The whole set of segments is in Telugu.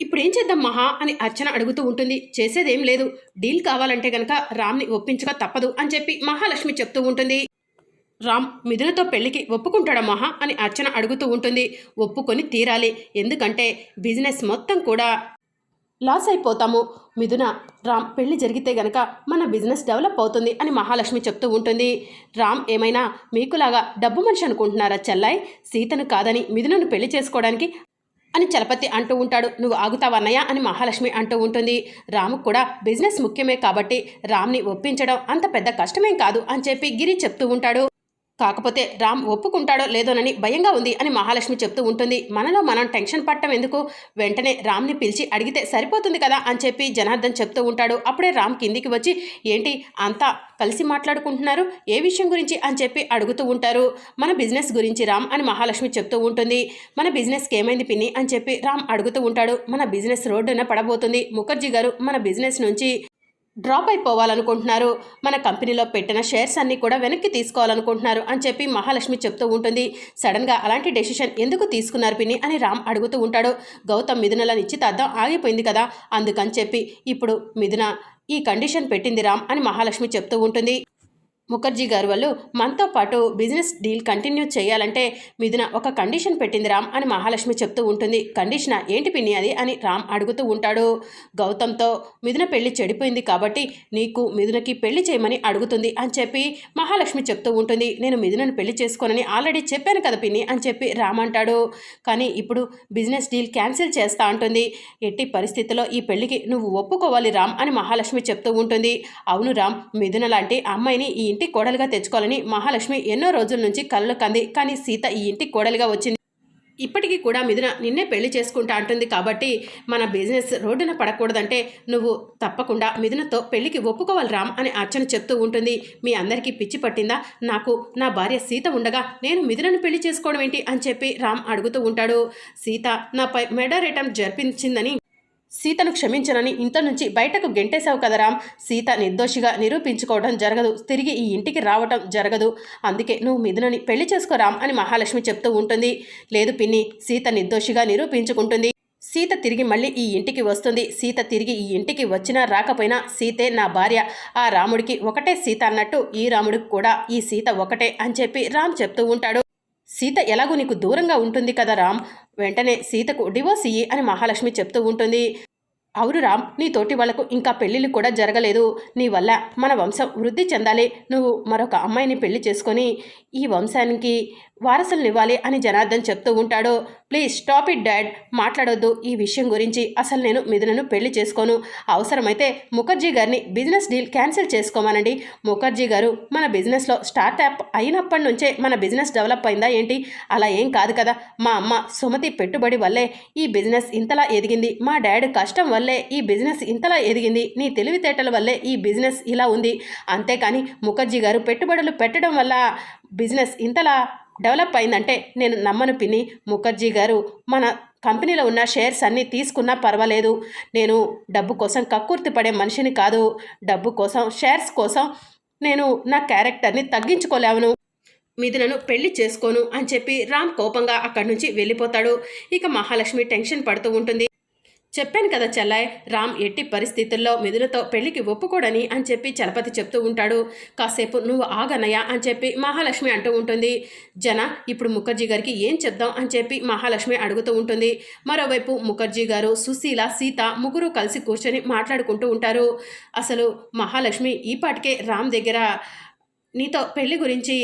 ఇప్పుడు ఏం చేద్దాం మహా అని అర్చన అడుగుతూ ఉంటుంది. చేసేదేం లేదు. డీల్ కావాలంటే గనక రామ్ని ఒప్పించక తప్పదు అని చెప్పి మహాలక్ష్మి చెప్తూ ఉంటుంది. రామ్ మిథునతో పెళ్ళికి ఒప్పుకుంటాడా మహా అని అర్చన అడుగుతూ ఉంటుంది. ఒప్పుకొని తీరాలి. ఎందుకంటే బిజినెస్ మొత్తం కూడా లాస్ అయిపోతాము. మిథున రామ్ పెళ్ళి జరిగితే గనక మన బిజినెస్ డెవలప్ అవుతుంది అని మహాలక్ష్మి చెప్తూ ఉంటుంది. రామ్ ఏమైనా మీకులాగా డబ్బు మనిషి అనుకుంటున్నారా చెల్లాయ్? సీతను కాదని మిథునను పెళ్ళి చేసుకోవడానికి అని చలపతి అంటూ ఉంటాడు. నువ్వు ఆగుతావన్నయ్య అని మహాలక్ష్మి అంటూ ఉంటుంది. రాముకు కూడా బిజినెస్ ముఖ్యమే కాబట్టి రామ్ని ఒప్పించడం అంత పెద్ద కష్టమేం కాదు అని చెప్పి గిరి చెప్తూ ఉంటాడు. కాకపోతే రామ్ ఒప్పుకుంటాడో లేదోనని భయంగా ఉంది అని మహాలక్ష్మి చెప్తూ ఉంటుంది. మనలో మనం టెన్షన్ పట్టడం ఎందుకు? వెంటనే రామ్ని పిలిచి అడిగితే సరిపోతుంది కదా అని చెప్పి జనార్దన్ చెప్తూ ఉంటాడు. అప్పుడే రామ్ కిందికి వచ్చి ఏంటి అంతా కలిసి మాట్లాడుకుంటున్నారు? ఏ విషయం గురించి? అని చెప్పి అడుగుతూ ఉంటారు. మన బిజినెస్ గురించి రామ్ అని మహాలక్ష్మి చెప్తూ ఉంటుంది. మన బిజినెస్కి ఏమైంది పిన్ని? అని చెప్పి రామ్ అడుగుతూ ఉంటాడు. మన బిజినెస్ రోడ్డున పడబోతుంది. ముఖర్జీ గారు మన బిజినెస్ నుంచి డ్రాప్ అయిపోవాలనుకుంటున్నారు. మన కంపెనీలో పెట్టిన షేర్స్ అన్నీ కూడా వెనక్కి తీసుకోవాలనుకుంటున్నారు అని చెప్పి మహాలక్ష్మి చెప్తూ ఉంటుంది. సడన్గా అలాంటి డెసిషన్ ఎందుకు తీసుకున్నారు పిన్ని అని రామ్ అడుగుతూ ఉంటాడు. గౌతమ్ మిథునల నిశ్చితార్థం ఆగిపోయింది కదా. అందుకని చెప్పి ఇప్పుడు మిథున ఈ కండిషన్ పెట్టింది రామ్ అని మహాలక్ష్మి చెప్తూ ఉంటుంది. ముఖర్జీ గారు వాళ్ళు మనతో పాటు బిజినెస్ డీల్ కంటిన్యూ చేయాలంటే మిథున ఒక కండిషన్ పెట్టింది రామ్ అని మహాలక్ష్మి చెప్తూ ఉంటుంది. కండిషన్? ఏంటి పిన్ని అది? అని రామ్ అడుగుతూ ఉంటాడు. గౌతమ్తో మిథున పెళ్ళి చెడిపోయింది కాబట్టి నీకు మిథునకి పెళ్ళి చేయమని అడుగుతుంది అని చెప్పి మహాలక్ష్మి చెప్తూ ఉంటుంది. నేను మిథునను పెళ్ళి చేసుకోనని ఆల్రెడీ చెప్పాను కదా పిన్ని అని చెప్పి రామ్ అంటాడు. కానీ ఇప్పుడు బిజినెస్ డీల్ క్యాన్సిల్ చేస్తా అంటుంది. ఎట్టి పరిస్థితిలో ఈ పెళ్ళికి నువ్వు ఒప్పుకోవాలి రామ్ అని మహాలక్ష్మి చెప్తూ ఉంటుంది. అవును రామ్ మిథున లాంటి అమ్మాయిని ఈ ఇంటి కోడలుగా తెచ్చుకోవాలని మహాలక్ష్మి ఎన్నో రోజుల నుంచి కళ్ళు కంది. కానీ సీత ఈ ఇంటి కోడలుగా వచ్చింది. ఇప్పటికీ కూడా మిథున నిన్నే పెళ్ళి చేసుకుంటా అంటుంది కాబట్టి మన బిజినెస్ రోడ్డున పడకూడదంటే నువ్వు తప్పకుండా మిథునతో పెళ్ళికి ఒప్పుకోవాలి రామ్ అని అర్చన చెప్తూ ఉంటుంది. మీ అందరికీ పిచ్చి పట్టిందా? నాకు నా భార్య సీత ఉండగా నేను మిథునను పెళ్ళి చేసుకోవడం ఏంటి అని చెప్పి రామ్ అడుగుతూ ఉంటాడు. సీత నాపై మెడరేటం జరిపించిందని సీతను క్షమించనని ఇంత నుంచి బయటకు గెంటేశావు కదా రామ్. సీత నిర్దోషిగా నిరూపించుకోవడం జరగదు. తిరిగి ఈ ఇంటికి రావటం జరగదు. అందుకే నువ్వు మిథునని పెళ్ళి చేసుకోరాం అని మహాలక్ష్మి చెప్తూ ఉంటుంది. లేదు పిన్ని సీత నిర్దోషిగా నిరూపించుకుంటుంది. సీత తిరిగి మళ్ళీ ఈ ఇంటికి వస్తుంది. సీత తిరిగి ఈ ఇంటికి వచ్చినా రాకపోయినా సీతే నా భార్య. ఆ రాముడికి ఒకటే సీత అన్నట్టు ఈ రాముడికి కూడా ఈ సీత ఒకటే అని చెప్పి రామ్ చెప్తూ ఉంటాడు. సీత ఎలాగో నీకు దూరంగా ఉంటుంది కదా రామ్? వెంటనే సీతకు డివోర్స్ ఇయ్యి అని మహాలక్ష్మి చెప్తూ ఉంటుంది. అవును రామ్ నీ తోటి వాళ్ళకు ఇంకా పెళ్ళిళ్ళు కూడా జరగలేదు. నీ వల్ల మన వంశం వృద్ధి చెందాలి. నువ్వు మరొక అమ్మాయిని పెళ్ళి చేసుకొని ఈ వంశానికి వారసులనివ్వాలి అని జనార్దన్ చెప్తూ ఉంటాడు. Please stop it dad. మాట్లాడొద్దు. ఈ విషయం గురించి అసలు నేను మిథునను పెళ్ళి చేసుకోను. అవసరమైతే Mukherjee garu business deal cancel చేసుకోమానండి. Mukherjee గారు మన బిజినెస్లో స్టార్ట్అప్ అయినప్పటి నుంచే మన బిజినెస్ డెవలప్ అయిందా ఏంటి? అలా ఏం కాదు కదా. మా అమ్మ సుమతి పెట్టుబడి వల్లే ఈ బిజినెస్ ఇంతలా ఎదిగింది. మా డాడ్ కష్టం వల్లే ఈ బిజినెస్ ఇంతలా ఎదిగింది. నీ తెలివితేటల వల్లే ఈ బిజినెస్ ఇలా ఉంది. అంతేకాని ముఖర్జీ గారు పెట్టుబడులు పెట్టడం వల్ల బిజినెస్ ఇంతలా డెవలప్ అయిందంటే నేను నమ్మను పిన్ని. ముఖర్జీ గారు మన కంపెనీలో ఉన్న షేర్స్ అన్నీ తీసుకున్నా పర్వాలేదు. నేను డబ్బు కోసం కక్కుర్తి పడే మనిషిని కాదు. డబ్బు కోసం షేర్స్ కోసం నేను నా క్యారెక్టర్ని తగ్గించుకోలేవను. మిథునను పెళ్ళి చేసుకోను అని చెప్పి రామ్ కోపంగా అక్కడి నుంచి వెళ్ళిపోతాడు. ఇక మహాలక్ష్మి టెన్షన్ పడుతూ ఉంటుంది. చెప్పాను కదా చెల్లాయ్ రామ్ ఎట్టి పరిస్థితుల్లో మిథునతో పెళ్ళికి ఒప్పుకోడని అని చెప్పి చలపతి చెప్తూ ఉంటాడు. కాసేపు నువ్వు ఆగనయ్య అని చెప్పి మహాలక్ష్మి అంటూ ఉంటుంది. జన ఇప్పుడు ముఖర్జీ గారికి ఏం చెప్దాం అని చెప్పి మహాలక్ష్మి అడుగుతూ ఉంటుంది. మరోవైపు ముఖర్జీ గారు సుశీల సీత ముగ్గురు కలిసి కూర్చొని మాట్లాడుకుంటూ ఉంటారు. అసలు మహాలక్ష్మి ఈ పాటికే రామ్ దగ్గర నీతో పెళ్ళి గురించి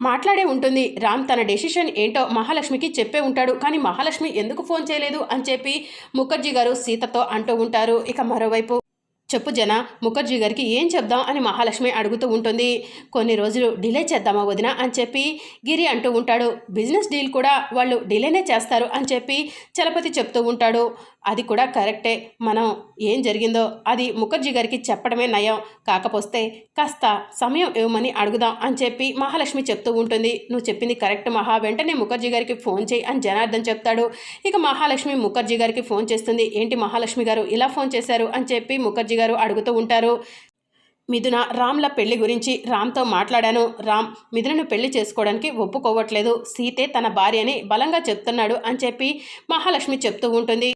మాట్లాడే ఉంటుంది. రామ్ తన డెసిషన్ ఏంటో మహాలక్ష్మికి చెప్పే ఉంటాడు. కానీ మహాలక్ష్మి ఎందుకు ఫోన్ చేయలేదు అని చెప్పి ముఖర్జీ గారు సీతతో అంటూ ఉంటారు. ఇక మరోవైపు చెప్పు జన ముఖర్జీ గారికి ఏం చెప్దాం అని మహాలక్ష్మి అడుగుతూ ఉంటుంది. కొన్ని రోజులు డిలే చేద్దామా వదిన అని చెప్పి గిరి అంటూ ఉంటాడు. బిజినెస్ డీల్ కూడా వాళ్ళు డిలేనే చేస్తారు అని చెప్పి చలపతి చెప్తూ ఉంటాడు. అది కూడా కరెక్టే. మనం ఏం జరిగిందో అది ముఖర్జీ గారికి చెప్పడమే నయం. కాకపోతే కాస్త సమయం ఇవ్వమని అడుగుదాం అని చెప్పి మహాలక్ష్మి చెప్తూ ఉంటుంది. నువ్వు చెప్పింది కరెక్ట్ మహా. వెంటనే ముఖర్జీ గారికి ఫోన్ చేయి అని జనార్దన్ చెప్తాడు. ఇక మహాలక్ష్మి ముఖర్జీ గారికి ఫోన్ చేస్తుంది. ఏంటి మహాలక్ష్మి గారు ఇలా ఫోన్ చేశారు అని చెప్పి ముఖర్జీ గారు అడుగుతూ ఉంటారు. మిథున రామ్ల పెళ్ళి గురించి రామ్తో మాట్లాడాను. రామ్ మిథునను పెళ్ళి చేసుకోవడానికి ఒప్పుకోవట్లేదు. సీతే తన భార్య అని బలంగా చెప్తున్నాడు అని చెప్పి మహాలక్ష్మి చెప్తూ ఉంటుంది.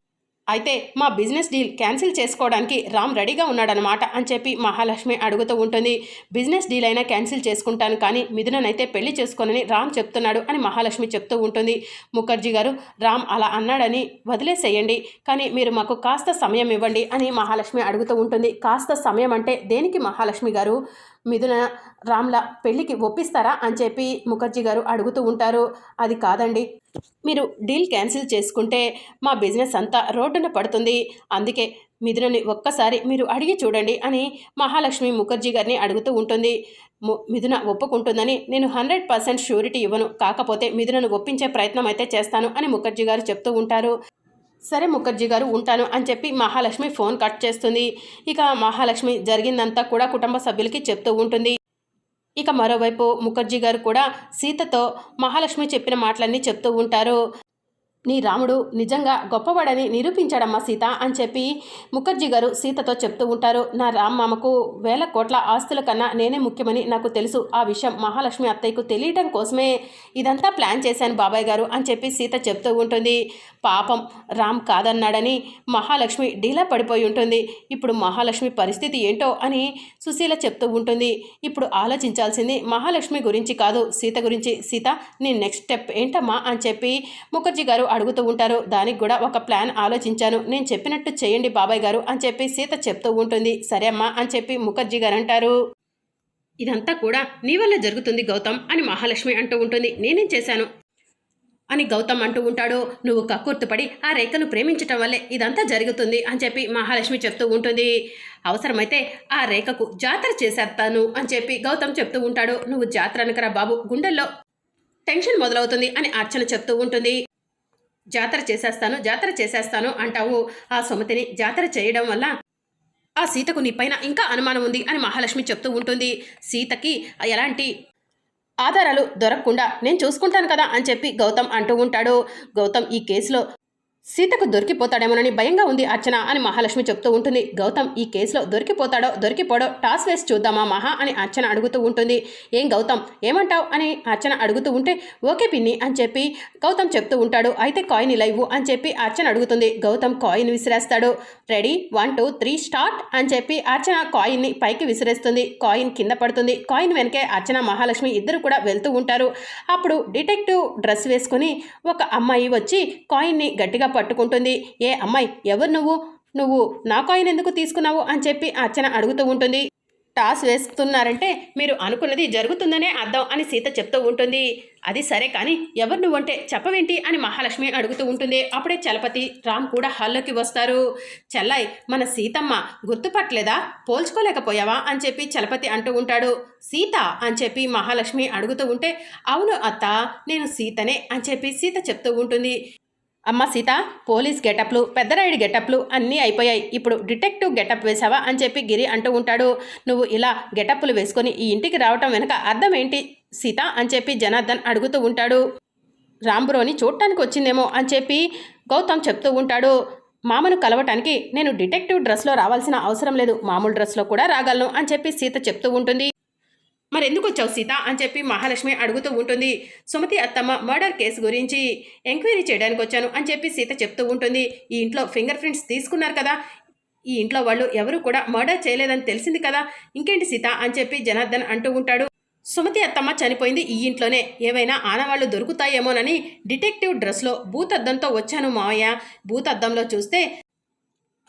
అయితే మా బిజినెస్ డీల్ క్యాన్సిల్ చేసుకోవడానికి రామ్ రెడీగా ఉన్నాడనమాట అని చెప్పి మహాలక్ష్మి అడుగుతూ ఉంటుంది. బిజినెస్ డీల్ అయినా క్యాన్సిల్ చేసుకుంటాను కానీ మిథుననైతే పెళ్ళి చేసుకోనని రామ్ చెప్తున్నాడు అని మహాలక్ష్మి చెప్తూ ఉంటుంది. ముఖర్జీ గారు రామ్ అలా అన్నాడని వదిలేసేయండి కానీ మీరు మాకు కాస్త సమయం ఇవ్వండి అని మహాలక్ష్మి అడుగుతూ ఉంటుంది. కాస్త సమయం అంటే దేనికి మహాలక్ష్మి గారు? మిథున రామ్లా పెళ్ళికి ఒప్పిస్తారా అని చెప్పి ముఖర్జీ గారు అడుగుతూ ఉంటారు. అది కాదండి. మీరు డీల్ క్యాన్సిల్ చేసుకుంటే మా బిజినెస్ అంతా రోడ్డున పడుతుంది. అందుకే మిథునని ఒక్కసారి మీరు అడిగి చూడండి అని మహాలక్ష్మి ముఖర్జీ గారిని అడుగుతూ ఉంటుంది. మిథున ఒప్పుకుంటుందని నేను హండ్రెడ్ పర్సెంట్ షూరిటీ ఇవ్వను. కాకపోతే మిథునను ఒప్పించే ప్రయత్నం అయితే చేస్తాను అని ముఖర్జీ గారు చెప్తూ ఉంటారు. సరే ముఖర్జీ గారు ఉంటాను అని చెప్పి మహాలక్ష్మి ఫోన్ కట్ చేస్తుంది. ఇక మహాలక్ష్మి జరిగిందంతా కూడా కుటుంబ సభ్యులకి చెప్తూ ఉంటుంది. ఇక మరోవైపు ముఖర్జీ గారు కూడా సీతతో మహాలక్ష్మి చెప్పిన మాటలన్నీ చెప్తూ ఉంటారు. నీ రాముడు నిజంగా గొప్పవాడని నిరూపించాడమ్మా సీత అని చెప్పి ముఖర్జీ గారు సీతతో చెప్తూ ఉంటారు. నా రామ్ మామకు వేల కోట్ల ఆస్తుల కన్నా నేనే ముఖ్యమని నాకు తెలుసు. ఆ విషయం మహాలక్ష్మి అత్తయ్యకు తెలియటం కోసమే ఇదంతా ప్లాన్ చేశాను బాబాయ్ గారు అని చెప్పి సీత చెప్తూ ఉంటుంది. పాపం రామ్ కాదన్నాడని మహాలక్ష్మి డీలా పడిపోయి ఉంటుంది. ఇప్పుడు మహాలక్ష్మి పరిస్థితి ఏంటో అని సుశీల చెప్తూ ఉంటుంది. ఇప్పుడు ఆలోచించాల్సింది మహాలక్ష్మి గురించి కాదు సీత గురించి. సీత నీ నెక్స్ట్ స్టెప్ ఏంటమ్మా అని చెప్పి ముఖర్జీ గారు అడుగుతూ ఉంటారు. దానికి కూడా ఒక ప్లాన్ ఆలోచించాను. నేను చెప్పినట్టు చేయండి బాబాయ్ గారు అని చెప్పి సీత చెప్తూ ఉంటుంది. సరే అమ్మా అని చెప్పి ముఖర్జీ గారు అంటారు. ఇదంతా కూడా నీ వల్ల జరుగుతుంది గౌతమ్ అని మహాలక్ష్మి అంటూ ఉంటుంది. నేనేం చేశాను? అని గౌతమ్ అంటూ ఉంటాడు. నువ్వు కక్కుర్తుపడి ఆ రేఖను ప్రేమించటం వల్లే ఇదంతా జరుగుతుంది అని చెప్పి మహాలక్ష్మి చెప్తూ ఉంటుంది. అవసరమైతే ఆ రేఖకు జాతర చేసేస్తాను అని చెప్పి గౌతమ్ చెప్తూ ఉంటాడు. నువ్వు జాతర అనకరా బాబు గుండెల్లో టెన్షన్ మొదలవుతుంది అని అర్చన చెప్తూ ఉంటుంది. జాతర చేసేస్తాను జాతర చేసేస్తాను అంటావు. ఆ సుమతిని జాతర చేయడం వల్ల ఆ సీతకు నీ పైన ఇంకా అనుమానం ఉంది అని మహాలక్ష్మి చెప్తూ ఉంటుంది. సీతకి ఎలాంటి ఆధారాలు దొరకకుండా నేను చూసుకుంటాను కదా అని చెప్పి గౌతమ్ అంటూ ఉంటాడు. గౌతమ్ ఈ కేసులో సీతకు దొరికిపోతాడేమోనని భయంగా ఉంది అర్చన అని మహాలక్ష్మి చెప్తూ ఉంటుంది. గౌతమ్ ఈ కేసులో దొరికిపోతాడో దొరికిపోడో టాస్ వేసి చూద్దామా మహా అని అర్చన అడుగుతూ ఉంటుంది. ఏం గౌతమ్ ఏమంటావు అని అర్చన అడుగుతూ ఉంటే ఓకే పిన్ని అని చెప్పి గౌతమ్ చెప్తూ ఉంటాడు. అయితే కాయిన్ ఇలా ఇవ్వు అని చెప్పి అర్చన అడుగుతుంది. Gautam coin విసిరేస్తాడు. Ready? One two three start అని చెప్పి అర్చన కాయిన్ని పైకి విసిరేస్తుంది. కాయిన్ కింద పడుతుంది. కాయిన్ వెనకే అర్చన మహాలక్ష్మి ఇద్దరు కూడా వెళ్తూ ఉంటారు. అప్పుడు డిటెక్టివ్ డ్రెస్ వేసుకుని ఒక అమ్మాయి వచ్చి కాయిన్ని గట్టిగా పట్టుకుంటుంది. ఏ అమ్మాయి ఎవరు నువ్వు? నువ్వు నా కాయిన్ ఎందుకు తీసుకున్నావు? అని చెప్పి అర్చన అడుగుతూ ఉంటుంది. టాస్ వేస్తున్నారంటే మీరు అనుకున్నది జరుగుతుందనే అర్థం అని సీత చెప్తూ ఉంటుంది. అది సరే కానీ ఎవరు నువ్వంటే చెప్పవేంటి అని మహాలక్ష్మి అడుగుతూ ఉంటుంది. అప్పుడే చలపతి రామ్ కూడా హాల్లోకి వస్తారు. చెల్లాయ్ మన సీతమ్మ గుర్తుపట్టలేదా? పోల్చుకోలేకపోయావా? అని చెప్పి చలపతి అంటూ ఉంటాడు. సీత అని చెప్పి మహాలక్ష్మి అడుగుతూ ఉంటే అవును అత్త నేను సీతనే అని చెప్పి సీత చెప్తూ ఉంటుంది. అమ్మ సీత పోలీస్ గెటప్లు పెద్దరాయుడి గెటప్లు అన్నీ అయిపోయాయి. ఇప్పుడు డిటెక్టివ్ గెటప్ వేసావా అని చెప్పి గిరి అంటూ ఉంటాడు. నువ్వు ఇలా గెటప్లు వేసుకొని ఈ ఇంటికి రావటం వెనక అర్థం ఏంటి సీత అని చెప్పి జనార్దన్ అడుగుతూ ఉంటాడు. రాంబ్రోని చూడటానికి వచ్చిందేమో అని చెప్పి గౌతమ్ చెప్తూ ఉంటాడు. మామను కలవటానికి నేను డిటెక్టివ్ డ్రెస్లో రావాల్సిన అవసరం లేదు. మామూలు డ్రెస్లో కూడా రాగలను అని చెప్పి సీత చెప్తూ ఉంటుంది. మరి ఎందుకు వచ్చావు సీత అని చెప్పి మహాలక్ష్మి అడుగుతూ ఉంటుంది. సుమతి అత్తమ్మ మర్డర్ కేసు గురించి ఎంక్వైరీ చేయడానికి వచ్చాను అని చెప్పి సీత చెప్తూ ఉంటుంది. ఈ ఇంట్లో ఫింగర్ ప్రింట్స్ తీసుకున్నారు కదా. ఈ ఇంట్లో వాళ్ళు ఎవరు కూడా మర్డర్ చేయలేదని తెలిసింది కదా. ఇంకేంటి సీత అని చెప్పి జనార్దన్ అంటూ ఉంటాడు. సుమతి అత్తమ్మ చనిపోయింది ఈ ఇంట్లోనే. ఏవైనా ఆనవాళ్ళు దొరుకుతాయేమోనని డిటెక్టివ్ డ్రెస్లో భూతద్దంతో వచ్చాను మావయ్య. భూతద్దంలో చూస్తే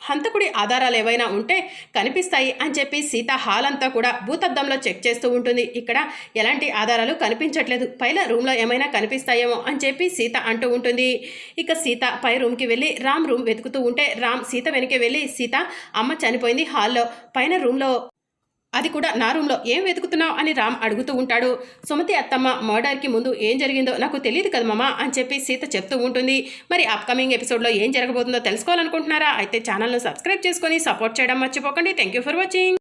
హంతకుడి ఆధారాలు ఏవైనా ఉంటే కనిపిస్తాయి అని చెప్పి సీత హాల్ అంతా కూడా భూతద్దంలో చెక్ చేస్తూ ఉంటుంది. ఇక్కడ ఎలాంటి ఆధారాలు కనిపించట్లేదు. పైన రూమ్లో ఏమైనా కనిపిస్తాయేమో అని చెప్పి సీత అంటూ ఉంటుంది. ఇక సీత పై రూమ్కి వెళ్ళి రామ్ రూమ్ వెతుకుతూ ఉంటే రామ్ సీత వెనకే వెళ్ళి సీత అమ్మ చనిపోయింది హాల్లో. పైన రూమ్లో అది కూడా నా రూమ్లో ఏం వెతుకుతున్నావు అని రామ్ అడుగుతూ ఉంటాడు. సుమతి అత్తమ్మ మర్డర్కి ముందు ఏం జరిగిందో నాకు తెలియదు కదా మామ అని చెప్పి సీత చెప్తూ ఉంటుంది. మరి అప్కమింగ్ ఎపిసోడ్లో ఏం జరగబోతుందో తెలుసుకోవాలనుకుంటున్నారా? అయితే ఛానల్ను సబ్స్క్రైబ్ చేసుకొని సపోర్ట్ చేయడం మర్చిపోకండి. Thank you for watching